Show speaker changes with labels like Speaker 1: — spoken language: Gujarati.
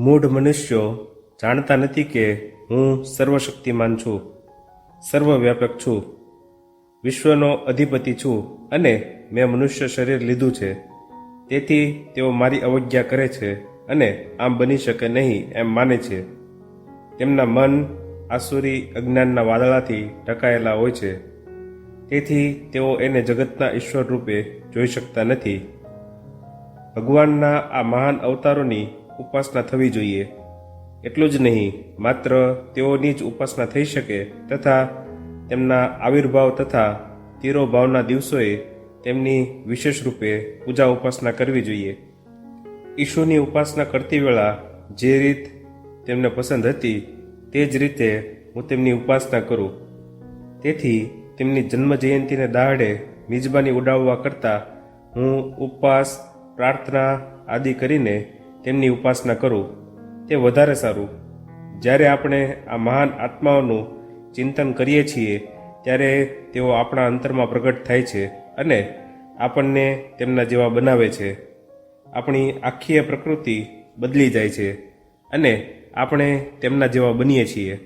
Speaker 1: મૂઢ મનુષ્યો જાણતા નથી કે હું સર્વશક્તિમાન છું, સર્વવ્યાપક છું, વિશ્વનો અધિપતિ છું અને મેં મનુષ્ય શરીર લીધું છે. તેથી તેઓ મારી અવજ્ઞા કરે છે અને આમ બની શકે નહીં એમ માને છે. તેમના મન આસુરી અજ્ઞાનના વાદળાથી ઢકાયેલા હોય છે. તેથી તેઓ એને જગતના ઈશ્વર રૂપે જોઈ શકતા નથી. ભગવાનના આ મહાન અવતારોની ઉપાસના થવી જોઈએ. એટલું જ નહીં, માત્ર તેઓની જ ઉપાસના થઈ શકે તથા તેમના આવિર્ભાવ તથા તિરોભાવના દિવસોએ તેમની વિશેષ રૂપે પૂજા ઉપાસના કરવી જોઈએ. ઈશુની ઉપાસના કરતી વેળા જે રીત તેમને પસંદ હતી, તે જ રીતે હું તેમની ઉપાસના કરું. તેથી તેમની જન્મ જયંતિને દાહડે મિજબાની ઉડાવવા કરતાં હું ઉપવાસ, પ્રાર્થના આદિ કરીને તેમની ઉપાસના કરું, તે વધારે સારું. જ્યારે આપણે આ મહાન આત્માઓનું ચિંતન કરીએ છીએ, ત્યારે તેઓ આપણા અંતરમાં પ્રગટ થાય છે અને આપણને તેમના જેવા બનાવે છે. આપણી આખી પ્રકૃતિ બદલી જાય છે અને આપણે તેમના જેવા બનીએ છીએ.